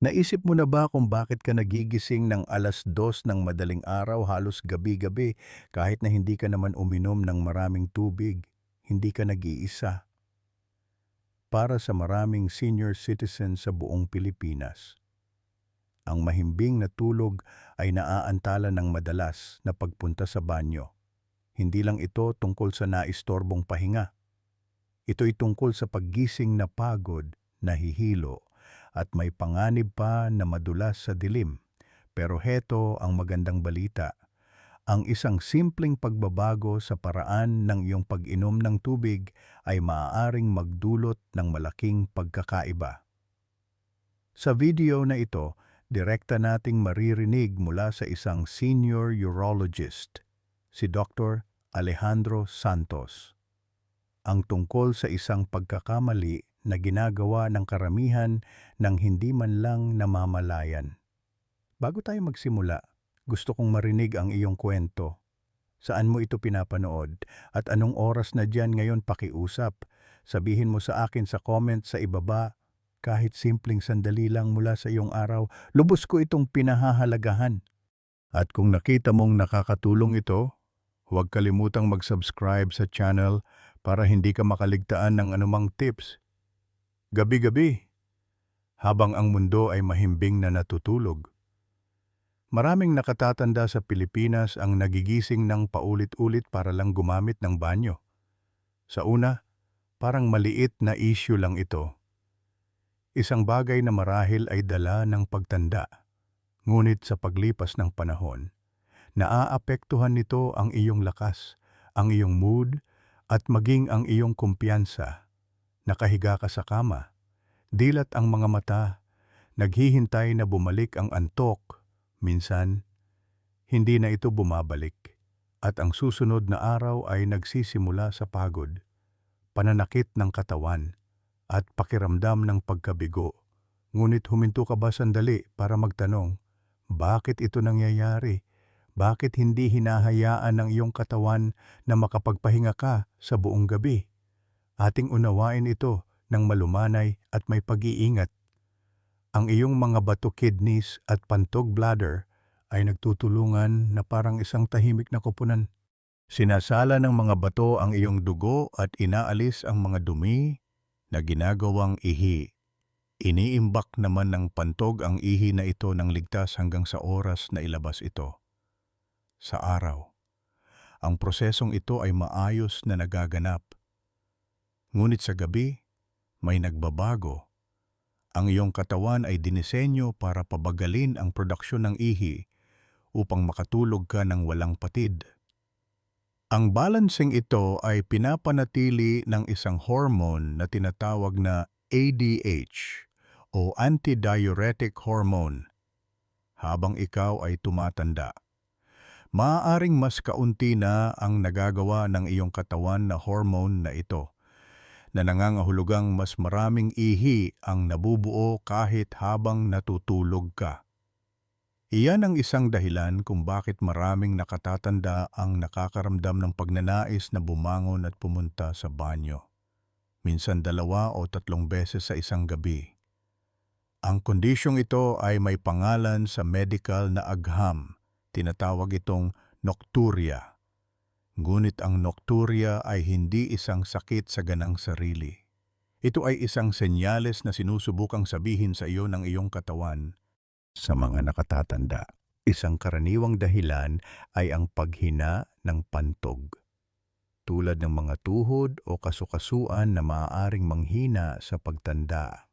Naisip mo na ba kung bakit ka nagigising ng alas dos ng madaling araw halos gabi-gabi kahit na hindi ka naman uminom ng maraming tubig? Hindi ka nag-iisa. Para sa maraming senior citizen sa buong Pilipinas, ang mahimbing na tulog ay naaantala ng madalas na pagpunta sa banyo. Hindi lang ito tungkol sa naistorbong pahinga. Ito'y tungkol sa paggising na pagod, nahihilo, at may panganib pa na madulas sa dilim. Pero heto ang magandang balita. Ang isang simpleng pagbabago sa paraan ng iyong pag-inom ng tubig ay maaaring magdulot ng malaking pagkakaiba. Sa video na ito, direkta nating maririnig mula sa isang senior urologist, si Dr. Alejandro Santos. Ang tungkol sa isang pagkakamali na ginagawa ng karamihan ng hindi man lang namamalayan. Bago tayo magsimula, gusto kong marinig ang iyong kwento. Saan mo ito pinapanood at anong oras na dyan ngayon pakiusap? Sabihin mo sa akin sa comment sa ibaba kahit simpleng sandali lang mula sa iyong araw, lubos ko itong pinahahalagahan. At kung nakita mong nakakatulong ito, huwag kalimutang mag-subscribe sa channel para hindi ka makaligtaan ng anumang tips. Gabi-gabi, habang ang mundo ay mahimbing na natutulog. Maraming nakatatanda sa Pilipinas ang nagigising ng paulit-ulit para lang gumamit ng banyo. Sa una, parang maliit na issue lang ito. Isang bagay na marahil ay dala ng pagtanda. Ngunit sa paglipas ng panahon, naaapektuhan nito ang iyong lakas, ang iyong mood, at maging ang iyong kumpiyansa. Nakahiga ka sa kama, dilat ang mga mata, naghihintay na bumalik ang antok, minsan, hindi na ito bumabalik, at ang susunod na araw ay nagsisimula sa pagod, pananakit ng katawan, at pakiramdam ng pagkabigo. Ngunit huminto ka ba sandali para magtanong, bakit ito nangyayari? Bakit hindi hinahayaan ng iyong katawan na makapagpahinga ka sa buong gabi? Ating unawain ito ng malumanay at may pag-iingat. Ang iyong mga bato kidneys at pantog bladder ay nagtutulungan na parang isang tahimik na kupunan. Sinasala ng mga bato ang iyong dugo at inaalis ang mga dumi na ginagawang ihi. Iniimbak naman ng pantog ang ihi na ito ng ligtas hanggang sa oras na ilabas ito. Sa araw, ang prosesong ito ay maayos na nagaganap. Ngunit sa gabi, may nagbabago. Ang iyong katawan ay dinisenyo para pabagalin ang produksyon ng ihi upang makatulog ka ng walang patid. Ang balancing ito ay pinapanatili ng isang hormone na tinatawag na ADH o antidiuretic hormone habang ikaw ay tumatanda. Maaaring mas kaunti na ang nagagawa ng iyong katawan na hormone na ito na nangangahulugang mas maraming ihi ang nabubuo kahit habang natutulog ka. Iyan ang isang dahilan kung bakit maraming nakatatanda ang nakakaramdam ng pagnanais na bumangon at pumunta sa banyo. Minsan dalawa o tatlong beses sa isang gabi. Ang kondisyong ito ay may pangalan sa medical na agham. Tinatawag itong nocturia. Ngunit ang nocturia ay hindi isang sakit sa ganang sarili. Ito ay isang senyales na sinusubukang sabihin sa iyo ng iyong katawan sa mga nakatatanda. Isang karaniwang dahilan ay ang paghina ng pantog. Tulad ng mga tuhod o kasukasuan na maaaring manghina sa pagtanda.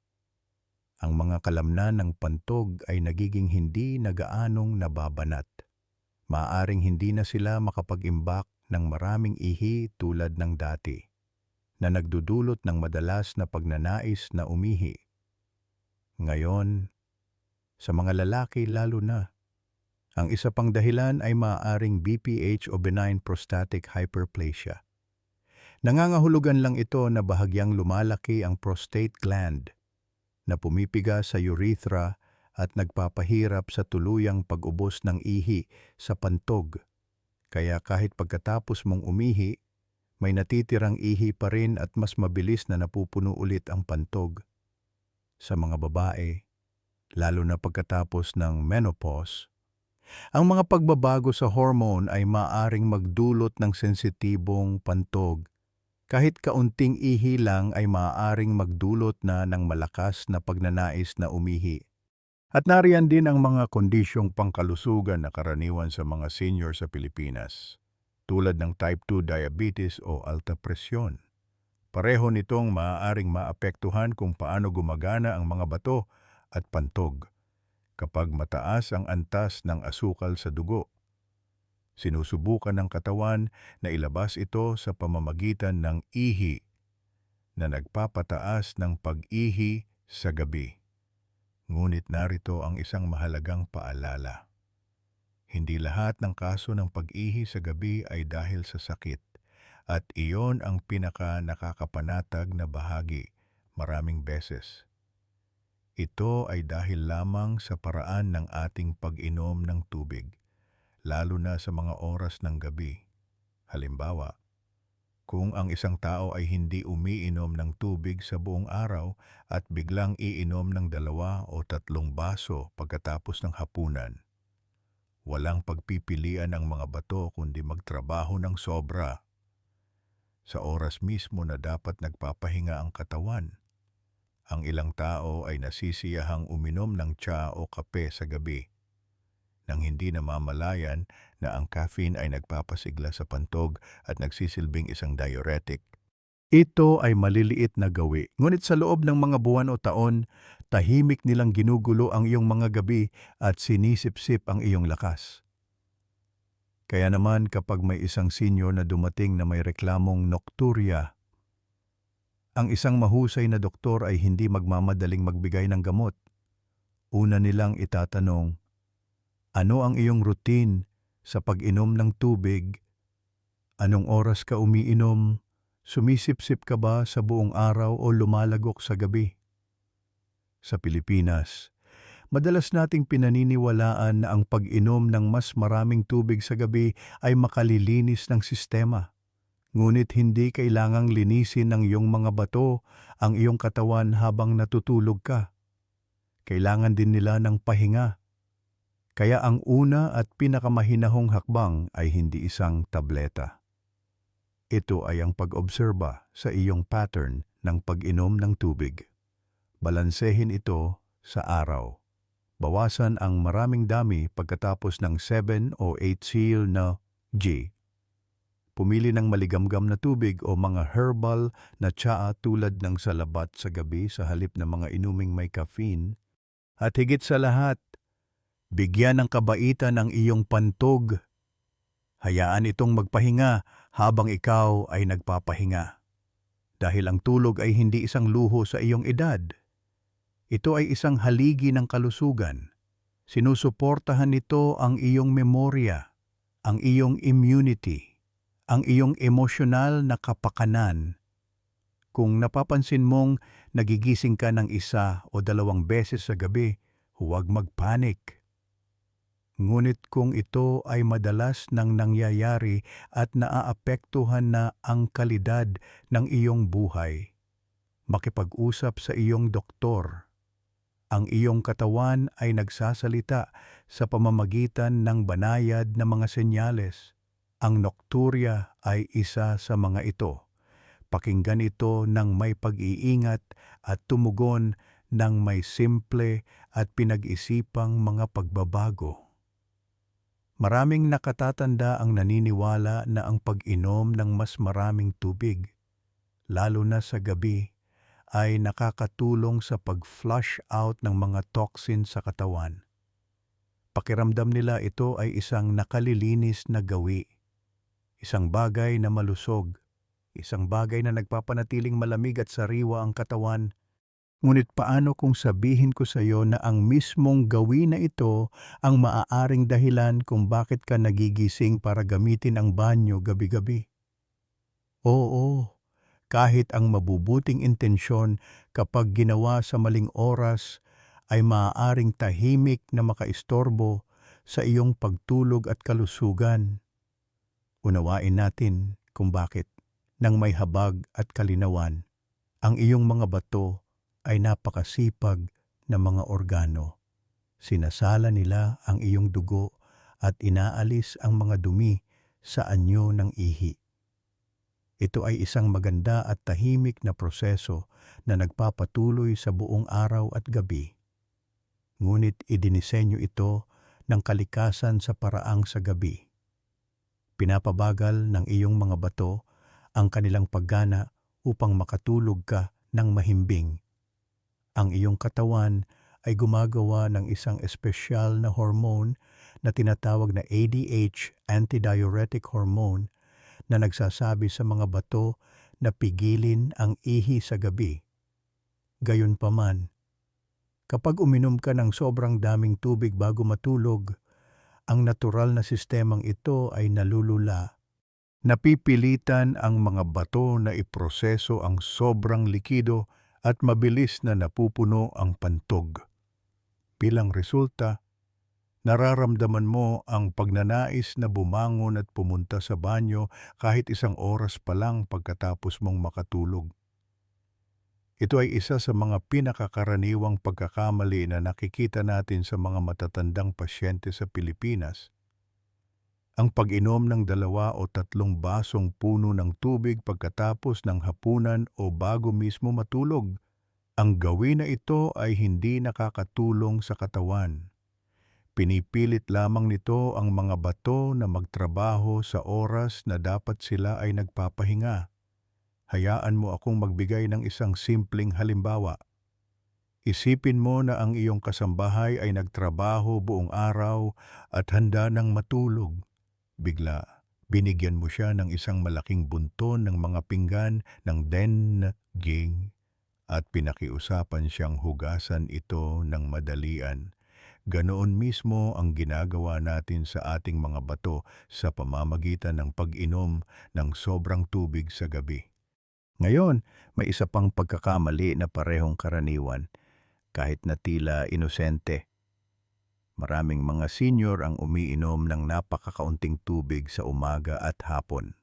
Ang mga kalamnan ng pantog ay nagiging hindi nagaanong nababanat. Maaaring hindi na sila makapag-imbak ng maraming ihi tulad ng dati, na nagdudulot ng madalas na pagnanais na umihi. Ngayon, sa mga lalaki lalo na, ang isa pang dahilan ay maaaring BPH o benign prostatic hyperplasia. Nangangahulugan lang ito na bahagyang lumalaki ang prostate gland na pumipiga sa urethra at nagpapahirap sa tuluyang pag-ubos ng ihi sa pantog. Kaya kahit pagkatapos mong umihi, may natitirang ihi pa rin at mas mabilis na napupuno ulit ang pantog. Sa mga babae, lalo na pagkatapos ng menopause, ang mga pagbabago sa hormone ay maaring magdulot ng sensitibong pantog. Kahit kaunting ihi lang ay maaaring magdulot na ng malakas na pagnanais na umihi. At nariyan din ang mga kondisyong pangkalusugan na karaniwan sa mga senior sa Pilipinas, tulad ng type 2 diabetes o alta presyon. Pareho nitong maaaring maapektuhan kung paano gumagana ang mga bato at pantog kapag mataas ang antas ng asukal sa dugo. Sinusubukan ng katawan na ilabas ito sa pamamagitan ng ihi na nagpapataas ng pag-ihi sa gabi. Ngunit narito ang isang mahalagang paalala. Hindi lahat ng kaso ng pag-ihi sa gabi ay dahil sa sakit at iyon ang pinaka nakakapanatag na bahagi maraming beses. Ito ay dahil lamang sa paraan ng ating pag-inom ng tubig, lalo na sa mga oras ng gabi. Halimbawa, kung ang isang tao ay hindi umiinom ng tubig sa buong araw at biglang iinom ng dalawa o tatlong baso pagkatapos ng hapunan, walang pagpipilian ang mga bato kundi magtrabaho ng sobra. Sa oras mismo na dapat nagpapahinga ang katawan, ang ilang tao ay nasisiyahang uminom ng tsa o kape sa gabi nang hindi namamalayan na ang caffeine ay nagpapasigla sa pantog at nagsisilbing isang diuretic. Ito ay maliliit na gawi, ngunit sa loob ng mga buwan o taon, tahimik nilang ginugulo ang iyong mga gabi at sinisip-sip ang iyong lakas. Kaya naman kapag may isang senior na dumating na may reklamong nocturia, ang isang mahusay na doktor ay hindi magmamadaling magbigay ng gamot. Una nilang itatanong, ano ang iyong routine sa pag-inom ng tubig? Anong oras ka umiinom? Sumisip-sip ka ba sa buong araw o lumalagok sa gabi? Sa Pilipinas, madalas nating pinaniniwalaan na ang pag-inom ng mas maraming tubig sa gabi ay makalilinis ng sistema. Ngunit hindi kailangang linisin ng iyong mga bato ang iyong katawan habang natutulog ka. Kailangan din nila ng pahinga. Kaya ang una at pinakamahinahong hakbang ay hindi isang tableta. Ito ay ang pag-obserba sa iyong pattern ng pag-inom ng tubig. Balansehin ito sa araw. Bawasan ang maraming dami pagkatapos ng 7 o 8 seal na G Pumili ng maligamgam na tubig o mga herbal na tsaa tulad ng salabat sa gabi sa halip ng mga inuming may caffeine. At higit sa lahat, bigyan ng kabaitan ang iyong pantog. Hayaan itong magpahinga habang ikaw ay nagpapahinga. Dahil ang tulog ay hindi isang luho sa iyong edad. Ito ay isang haligi ng kalusugan. Sinusuportahan nito ang iyong memorya, ang iyong immunity ang iyong emosyonal na kapakanan. Kung napapansin mong nagigising ka ng isa o dalawang beses sa gabi, huwag magpanik. Ngunit kung ito ay madalas nang nangyayari at naaapektuhan na ang kalidad ng iyong buhay, makipag-usap sa iyong doktor. Ang iyong katawan ay nagsasalita sa pamamagitan ng banayad na mga senyales ang nocturia ay isa sa mga ito. Pakinggan ito ng may pag-iingat at tumugon ng may simple at pinag-isipang mga pagbabago. Maraming nakatatanda ang naniniwala na ang pag-inom ng mas maraming tubig, lalo na sa gabi, ay nakakatulong sa pag-flush out ng mga toxin sa katawan. Pakiramdam nila ito ay isang nakalilinis na gawi Isang bagay na malusog, isang bagay na nagpapanatiling malamig at sariwa ang katawan. Ngunit paano kung sabihin ko sa iyo na ang mismong gawin na ito ang maaaring dahilan kung bakit ka nagigising para gamitin ang banyo gabi-gabi? Oo, kahit ang mabubuting intensyon kapag ginawa sa maling oras ay maaaring tahimik na makaistorbo sa iyong pagtulog at kalusugan. Unawain natin kung bakit nang may habag at kalinawan, ang iyong mga bato ay napakasipag na mga organo. Sinasala nila ang iyong dugo at inaalis ang mga dumi sa anyo ng ihi. Ito ay isang maganda at tahimik na proseso na nagpapatuloy sa buong araw at gabi. Ngunit idinisenyo ito ng kalikasan sa paraang sa gabi. Pinapabagal ng iyong mga bato ang kanilang paggana upang makatulog ka ng mahimbing. Ang iyong katawan ay gumagawa ng isang espesyal na hormone na tinatawag na ADH antidiuretic hormone na nagsasabi sa mga bato na pigilin ang ihi sa gabi. Gayunpaman, kapag uminom ka ng sobrang daming tubig bago matulog, ang natural na sistemang ito ay nalulula. Napipilitan ang mga bato na iproseso ang sobrang likido at mabilis na napupuno ang pantog. Bilang resulta, nararamdaman mo ang pagnanais na bumangon at pumunta sa banyo kahit isang oras pa lang pagkatapos mong makatulog. Ito ay isa sa mga pinakakaraniwang pagkakamali na nakikita natin sa mga matatandang pasyente sa Pilipinas. Ang pag-inom ng dalawa o tatlong basong puno ng tubig pagkatapos ng hapunan o bago mismo matulog. Ang gawin na ito ay hindi nakakatulong sa katawan. Pinipilit lamang nito ang mga bato na magtrabaho sa oras na dapat sila ay nagpapahinga. Hayaan mo akong magbigay ng isang simpleng halimbawa. Isipin mo na ang iyong kasambahay ay nagtrabaho buong araw at handa ng matulog. Bigla, binigyan mo siya ng isang malaking bunton ng mga pinggan ng dengging at pinakiusapan siyang hugasan ito ng madalian. Ganoon mismo ang ginagawa natin sa ating mga bato sa pamamagitan ng pag-inom ng sobrang tubig sa gabi. Ngayon, may isa pang pagkakamali na parehong karaniwan, kahit na tila inosente. Maraming mga senior ang umiinom ng napakakaunting tubig sa umaga at hapon.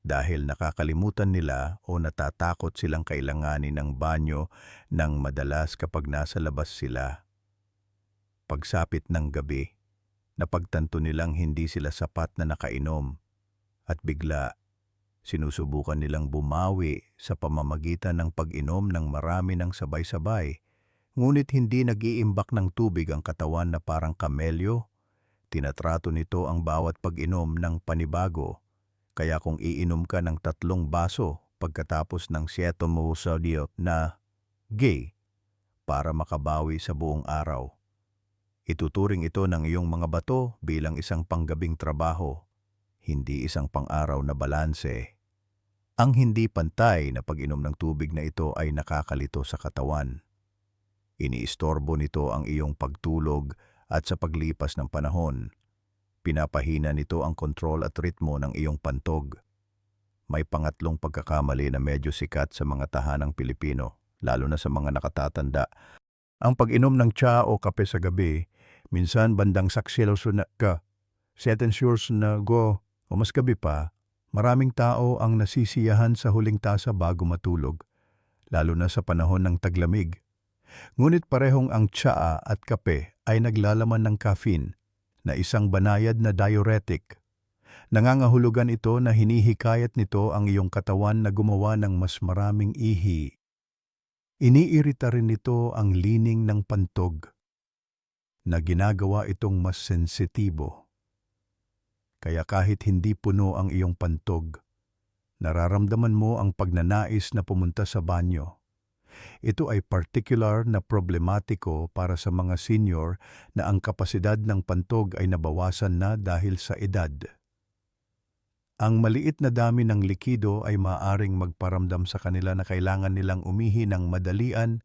Dahil nakakalimutan nila o natatakot silang kailanganin ng banyo ng madalas kapag nasa labas sila. Pagsapit ng gabi, napagtanto nilang hindi sila sapat na nakainom at bigla Sinusubukan nilang bumawi sa pamamagitan ng pag-inom ng marami ng sabay-sabay, ngunit hindi nag-iimbak ng tubig ang katawan na parang kamelyo. Tinatrato nito ang bawat pag-inom ng panibago, kaya kung iinom ka ng tatlong baso pagkatapos ng sieto mo sodio na gay para makabawi sa buong araw. Ituturing ito ng iyong mga bato bilang isang panggabing trabaho hindi isang pang-araw na balanse. Ang hindi pantay na pag-inom ng tubig na ito ay nakakalito sa katawan. Iniistorbo nito ang iyong pagtulog at sa paglipas ng panahon, pinapahina nito ang kontrol at ritmo ng iyong pantog. May pangatlong pagkakamali na medyo sikat sa mga tahanang Pilipino, lalo na sa mga nakatatanda. Ang pag-inom ng tsa o kape sa gabi, minsan bandang saksiloso na ka, sentensyos na go, o mas gabi pa, maraming tao ang nasisiyahan sa huling tasa bago matulog, lalo na sa panahon ng taglamig. Ngunit parehong ang tsaa at kape ay naglalaman ng caffeine na isang banayad na diuretic. Nangangahulugan ito na hinihikayat nito ang iyong katawan na gumawa ng mas maraming ihi. Iniirita rin nito ang lining ng pantog na ginagawa itong mas sensitibo. Kaya kahit hindi puno ang iyong pantog, nararamdaman mo ang pagnanais na pumunta sa banyo. Ito ay particular na problematiko para sa mga senior na ang kapasidad ng pantog ay nabawasan na dahil sa edad. Ang maliit na dami ng likido ay maaring magparamdam sa kanila na kailangan nilang umihi ng madalian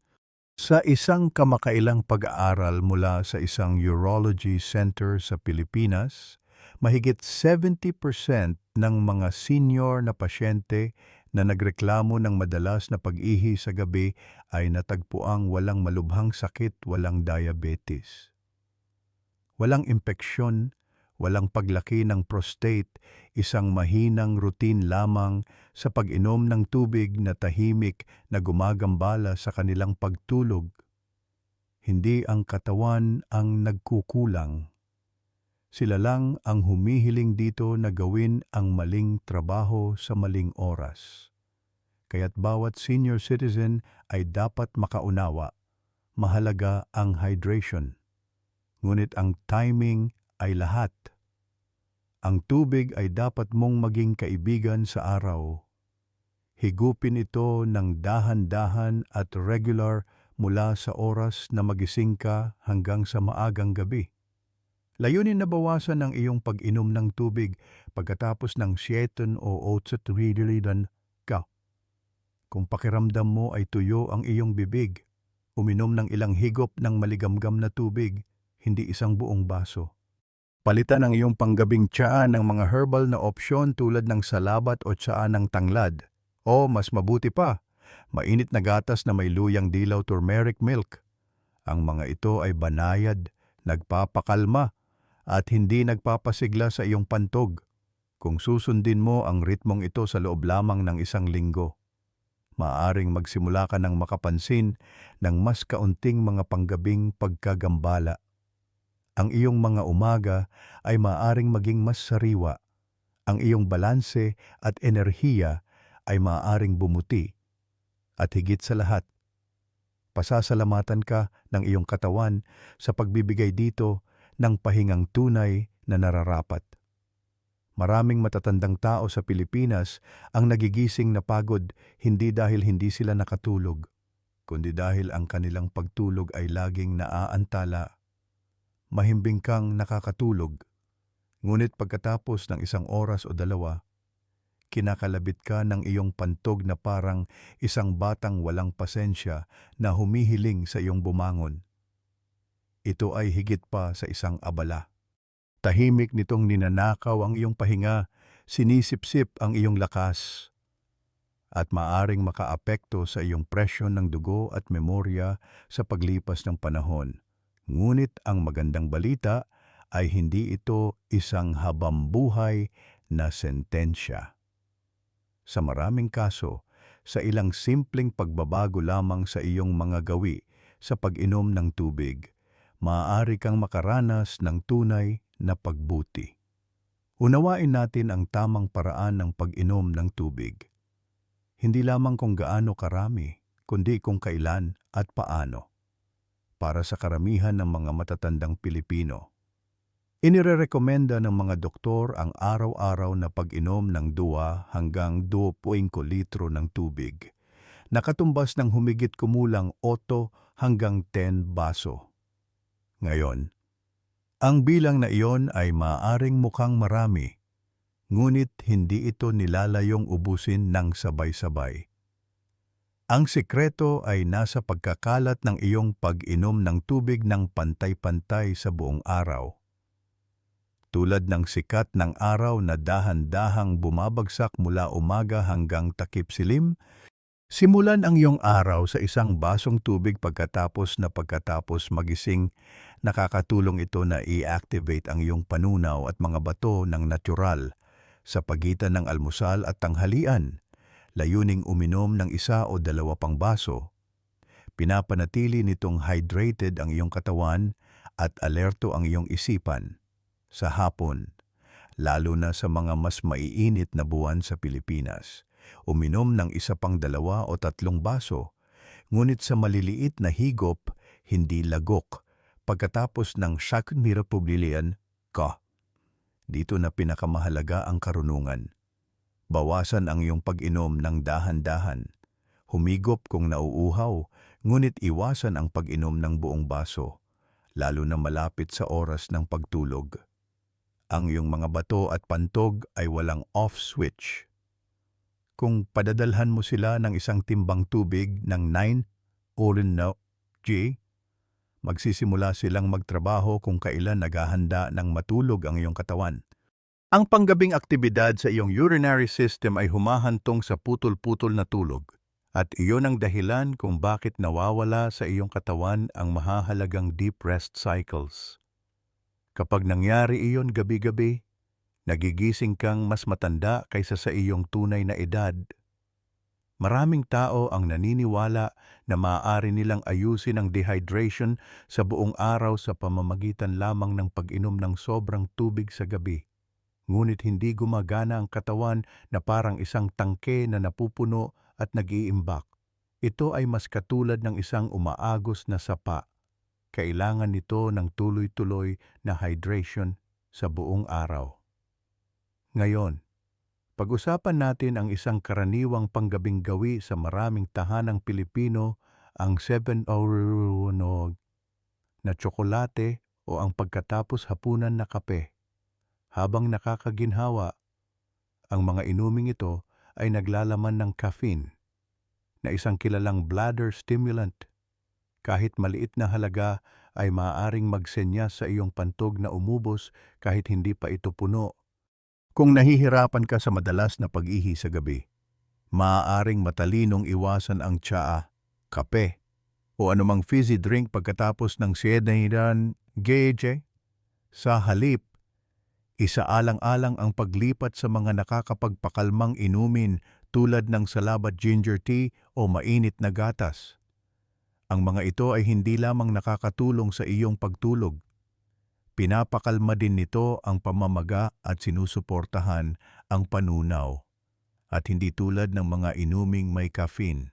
sa isang kamakailang pag-aaral mula sa isang urology center sa Pilipinas, mahigit 70% ng mga senior na pasyente na nagreklamo ng madalas na pag-ihi sa gabi ay natagpuang walang malubhang sakit, walang diabetes. Walang impeksyon, walang paglaki ng prostate, isang mahinang routine lamang sa pag-inom ng tubig na tahimik na gumagambala sa kanilang pagtulog. Hindi ang katawan ang nagkukulang. Sila lang ang humihiling dito na gawin ang maling trabaho sa maling oras. Kaya't bawat senior citizen ay dapat makaunawa. Mahalaga ang hydration. Ngunit ang timing ay lahat. Ang tubig ay dapat mong maging kaibigan sa araw. Higupin ito ng dahan-dahan at regular mula sa oras na magising ka hanggang sa maagang gabi. Layunin na bawasan ang iyong pag-inom ng tubig pagkatapos ng 7 o 8 rililidan ka. Kung pakiramdam mo ay tuyo ang iyong bibig, uminom ng ilang higop ng maligamgam na tubig, hindi isang buong baso. Palitan ang iyong panggabing tsaa ng mga herbal na opsyon tulad ng salabat o tsaa ng tanglad. O mas mabuti pa, mainit na gatas na may luyang dilaw turmeric milk. Ang mga ito ay banayad, nagpapakalma, at hindi nagpapasigla sa iyong pantog kung susundin mo ang ritmong ito sa loob lamang ng isang linggo. Maaring magsimula ka ng makapansin ng mas kaunting mga panggabing pagkagambala. Ang iyong mga umaga ay maaring maging mas sariwa. Ang iyong balanse at enerhiya ay maaring bumuti. At higit sa lahat, pasasalamatan ka ng iyong katawan sa pagbibigay dito ng pahingang tunay na nararapat. Maraming matatandang tao sa Pilipinas ang nagigising na pagod hindi dahil hindi sila nakatulog, kundi dahil ang kanilang pagtulog ay laging naaantala. Mahimbing kang nakakatulog, ngunit pagkatapos ng isang oras o dalawa, kinakalabit ka ng iyong pantog na parang isang batang walang pasensya na humihiling sa iyong bumangon ito ay higit pa sa isang abala. Tahimik nitong ninanakaw ang iyong pahinga, sinisipsip ang iyong lakas, at maaring makaapekto sa iyong presyon ng dugo at memorya sa paglipas ng panahon. Ngunit ang magandang balita ay hindi ito isang habambuhay na sentensya. Sa maraming kaso, sa ilang simpleng pagbabago lamang sa iyong mga gawi sa pag-inom ng tubig, maaari kang makaranas ng tunay na pagbuti. Unawain natin ang tamang paraan ng pag-inom ng tubig. Hindi lamang kung gaano karami, kundi kung kailan at paano. Para sa karamihan ng mga matatandang Pilipino, Inirerekomenda ng mga doktor ang araw-araw na pag-inom ng 2 hanggang 2.5 litro ng tubig, nakatumbas ng humigit kumulang 8 hanggang 10 baso. Ngayon, ang bilang na iyon ay maaring mukhang marami, ngunit hindi ito nilalayong ubusin ng sabay-sabay. Ang sikreto ay nasa pagkakalat ng iyong pag-inom ng tubig ng pantay-pantay sa buong araw. Tulad ng sikat ng araw na dahan-dahang bumabagsak mula umaga hanggang takip silim, Simulan ang iyong araw sa isang basong tubig pagkatapos na pagkatapos magising, nakakatulong ito na i-activate ang iyong panunaw at mga bato ng natural sa pagitan ng almusal at tanghalian. Layuning uminom ng isa o dalawa pang baso. Pinapanatili nitong hydrated ang iyong katawan at alerto ang iyong isipan. Sa hapon, lalo na sa mga mas maiinit na buwan sa Pilipinas uminom ng isa pang dalawa o tatlong baso, ngunit sa maliliit na higop, hindi lagok, pagkatapos ng Shakmira Publilian ka. Dito na pinakamahalaga ang karunungan. Bawasan ang iyong pag-inom ng dahan-dahan. Humigop kung nauuhaw, ngunit iwasan ang pag-inom ng buong baso, lalo na malapit sa oras ng pagtulog. Ang iyong mga bato at pantog ay walang off switch kung padadalhan mo sila ng isang timbang tubig ng 9 Olin no G, magsisimula silang magtrabaho kung kailan naghahanda ng matulog ang iyong katawan. Ang panggabing aktibidad sa iyong urinary system ay humahantong sa putol-putol na tulog at iyon ang dahilan kung bakit nawawala sa iyong katawan ang mahahalagang deep rest cycles. Kapag nangyari iyon gabi-gabi, nagigising kang mas matanda kaysa sa iyong tunay na edad. Maraming tao ang naniniwala na maaari nilang ayusin ang dehydration sa buong araw sa pamamagitan lamang ng pag-inom ng sobrang tubig sa gabi. Ngunit hindi gumagana ang katawan na parang isang tangke na napupuno at nag-iimbak. Ito ay mas katulad ng isang umaagos na sapa. Kailangan nito ng tuloy-tuloy na hydration sa buong araw. Ngayon, pag-usapan natin ang isang karaniwang panggabing gawi sa maraming tahanang Pilipino, ang 7-hour na tsokolate o ang pagkatapos hapunan na kape. Habang nakakaginhawa, ang mga inuming ito ay naglalaman ng caffeine na isang kilalang bladder stimulant. Kahit maliit na halaga ay maaaring magsenya sa iyong pantog na umubos kahit hindi pa ito puno. Kung nahihirapan ka sa madalas na pag-ihi sa gabi, maaaring matalinong iwasan ang tsaa, kape, o anumang fizzy drink pagkatapos ng siyedahiran geje. Sa halip, isaalang-alang ang paglipat sa mga nakakapagpakalmang inumin tulad ng salabat ginger tea o mainit na gatas. Ang mga ito ay hindi lamang nakakatulong sa iyong pagtulog, Pinapakalma din nito ang pamamaga at sinusuportahan ang panunaw at hindi tulad ng mga inuming may caffeine.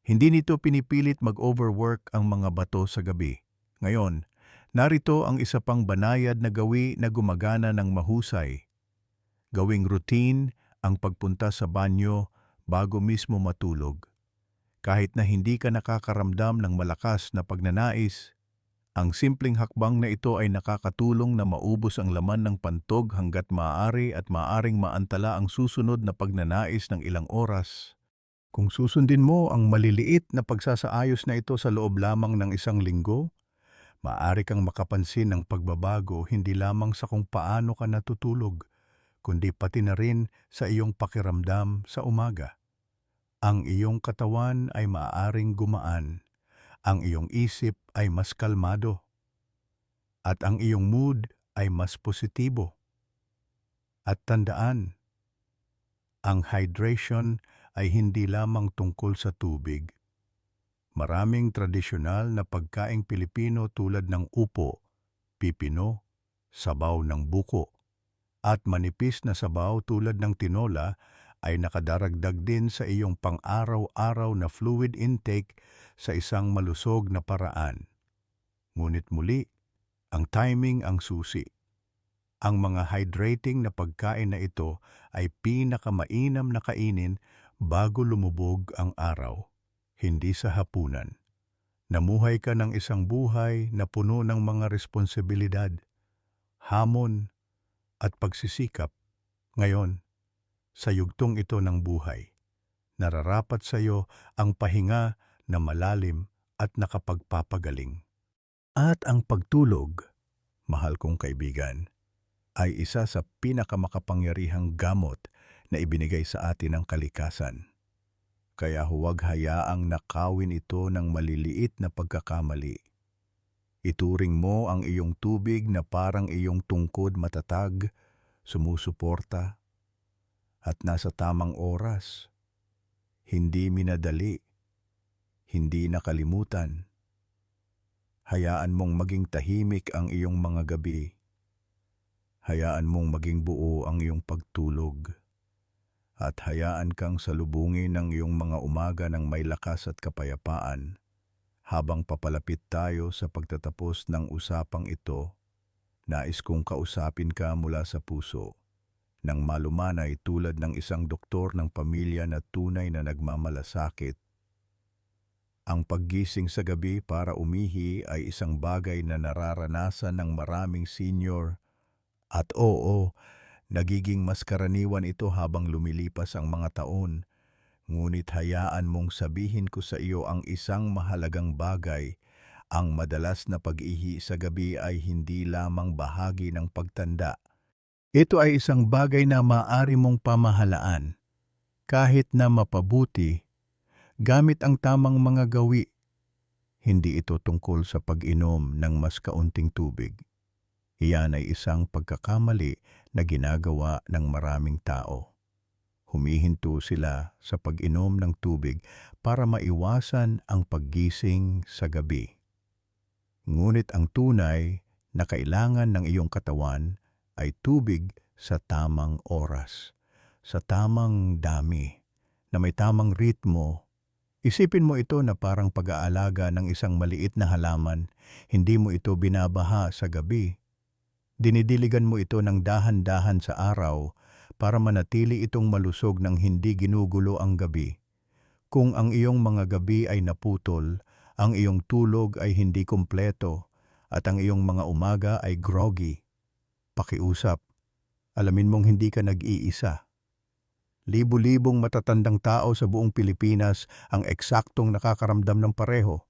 Hindi nito pinipilit mag-overwork ang mga bato sa gabi. Ngayon, narito ang isa pang banayad na gawi na gumagana ng mahusay. Gawing routine ang pagpunta sa banyo bago mismo matulog. Kahit na hindi ka nakakaramdam ng malakas na pagnanais, ang simpleng hakbang na ito ay nakakatulong na maubos ang laman ng pantog hanggat maaari at maaring maantala ang susunod na pagnanais ng ilang oras. Kung susundin mo ang maliliit na pagsasaayos na ito sa loob lamang ng isang linggo, maaari kang makapansin ng pagbabago hindi lamang sa kung paano ka natutulog, kundi pati na rin sa iyong pakiramdam sa umaga. Ang iyong katawan ay maaaring gumaan ang iyong isip ay mas kalmado at ang iyong mood ay mas positibo. At tandaan, ang hydration ay hindi lamang tungkol sa tubig. Maraming tradisyonal na pagkaing Pilipino tulad ng upo, pipino, sabaw ng buko, at manipis na sabaw tulad ng tinola ay nakadaragdag din sa iyong pang-araw-araw na fluid intake sa isang malusog na paraan. Ngunit muli, ang timing ang susi. Ang mga hydrating na pagkain na ito ay pinakamainam na kainin bago lumubog ang araw, hindi sa hapunan. Namuhay ka ng isang buhay na puno ng mga responsibilidad, hamon, at pagsisikap. Ngayon, sa yugtong ito ng buhay. Nararapat sa iyo ang pahinga na malalim at nakapagpapagaling. At ang pagtulog, mahal kong kaibigan, ay isa sa pinakamakapangyarihang gamot na ibinigay sa atin ng kalikasan. Kaya huwag hayaang nakawin ito ng maliliit na pagkakamali. Ituring mo ang iyong tubig na parang iyong tungkod matatag, sumusuporta at nasa tamang oras. Hindi minadali, hindi nakalimutan. Hayaan mong maging tahimik ang iyong mga gabi. Hayaan mong maging buo ang iyong pagtulog. At hayaan kang salubungin ng iyong mga umaga ng may lakas at kapayapaan. Habang papalapit tayo sa pagtatapos ng usapang ito, nais kong kausapin ka mula sa puso nang malumanay tulad ng isang doktor ng pamilya na tunay na nagmamalasakit. Ang paggising sa gabi para umihi ay isang bagay na nararanasan ng maraming senior at oo, nagiging mas karaniwan ito habang lumilipas ang mga taon. Ngunit hayaan mong sabihin ko sa iyo ang isang mahalagang bagay ang madalas na pag-ihi sa gabi ay hindi lamang bahagi ng pagtanda ito ay isang bagay na maaari mong pamahalaan kahit na mapabuti gamit ang tamang mga gawi. Hindi ito tungkol sa pag-inom ng mas kaunting tubig. Iyan ay isang pagkakamali na ginagawa ng maraming tao. Humihinto sila sa pag-inom ng tubig para maiwasan ang paggising sa gabi. Ngunit ang tunay na kailangan ng iyong katawan ay tubig sa tamang oras, sa tamang dami, na may tamang ritmo. Isipin mo ito na parang pag-aalaga ng isang maliit na halaman, hindi mo ito binabaha sa gabi. Dinidiligan mo ito ng dahan-dahan sa araw para manatili itong malusog ng hindi ginugulo ang gabi. Kung ang iyong mga gabi ay naputol, ang iyong tulog ay hindi kumpleto, at ang iyong mga umaga ay groggy. Pakiusap, alamin mong hindi ka nag-iisa. Libu-libong matatandang tao sa buong Pilipinas ang eksaktong nakakaramdam ng pareho,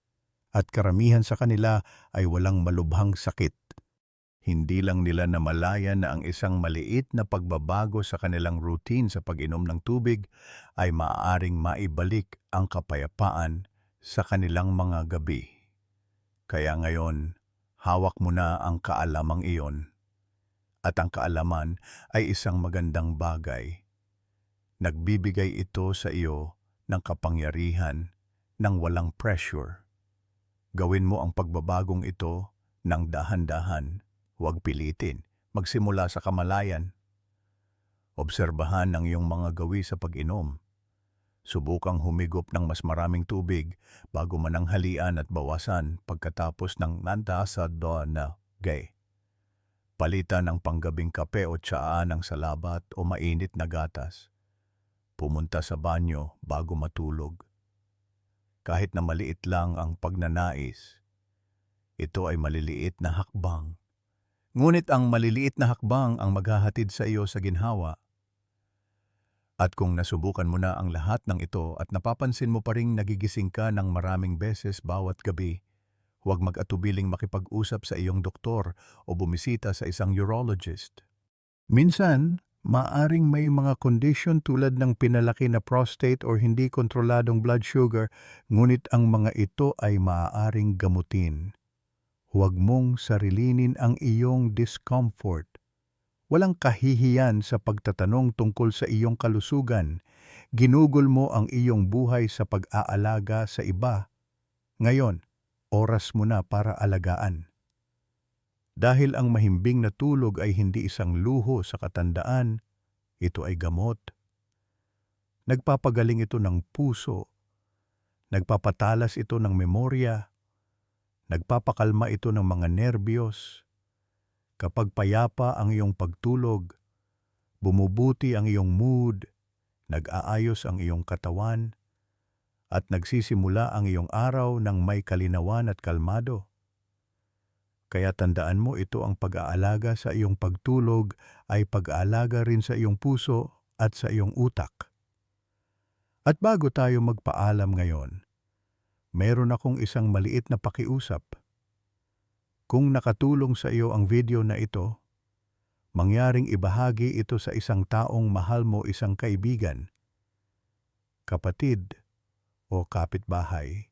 at karamihan sa kanila ay walang malubhang sakit. Hindi lang nila namalayan na ang isang maliit na pagbabago sa kanilang routine sa pag-inom ng tubig ay maaaring maibalik ang kapayapaan sa kanilang mga gabi. Kaya ngayon, hawak mo na ang kaalamang iyon. At ang kaalaman ay isang magandang bagay. Nagbibigay ito sa iyo ng kapangyarihan ng walang pressure. Gawin mo ang pagbabagong ito ng dahan-dahan Huwag pilitin. Magsimula sa kamalayan. Obserbahan ang iyong mga gawi sa pag-inom. Subukang humigop ng mas maraming tubig bago mananghalian at bawasan pagkatapos ng nandasa do na gay. Palitan ng panggabing kape o tsaan ng salabat o mainit na gatas. Pumunta sa banyo bago matulog. Kahit na maliit lang ang pagnanais, ito ay maliliit na hakbang Ngunit ang maliliit na hakbang ang maghahatid sa iyo sa ginhawa. At kung nasubukan mo na ang lahat ng ito at napapansin mo pa ring nagigising ka ng maraming beses bawat gabi, huwag mag-atubiling makipag-usap sa iyong doktor o bumisita sa isang urologist. Minsan, maaring may mga kondisyon tulad ng pinalaki na prostate or hindi kontroladong blood sugar, ngunit ang mga ito ay maaaring gamutin. Huwag mong sarilinin ang iyong discomfort. Walang kahihiyan sa pagtatanong tungkol sa iyong kalusugan. Ginugol mo ang iyong buhay sa pag-aalaga sa iba. Ngayon, oras mo na para alagaan. Dahil ang mahimbing na tulog ay hindi isang luho sa katandaan, ito ay gamot. Nagpapagaling ito ng puso. Nagpapatalas ito ng memorya Nagpapakalma ito ng mga nerbiyos. Kapag payapa ang iyong pagtulog, bumubuti ang iyong mood, nag-aayos ang iyong katawan, at nagsisimula ang iyong araw ng may kalinawan at kalmado. Kaya tandaan mo ito ang pag-aalaga sa iyong pagtulog ay pag-aalaga rin sa iyong puso at sa iyong utak. At bago tayo magpaalam ngayon, meron akong isang maliit na pakiusap. Kung nakatulong sa iyo ang video na ito, mangyaring ibahagi ito sa isang taong mahal mo isang kaibigan, kapatid o kapitbahay.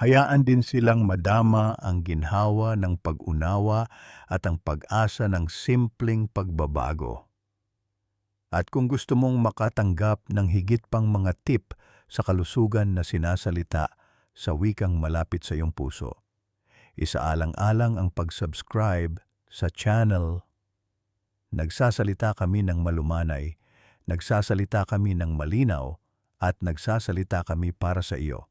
Hayaan din silang madama ang ginhawa ng pag-unawa at ang pag-asa ng simpleng pagbabago. At kung gusto mong makatanggap ng higit pang mga tip sa kalusugan na sinasalita sa wikang malapit sa iyong puso. Isaalang-alang ang pag-subscribe sa channel. Nagsasalita kami ng malumanay, nagsasalita kami ng malinaw, at nagsasalita kami para sa iyo.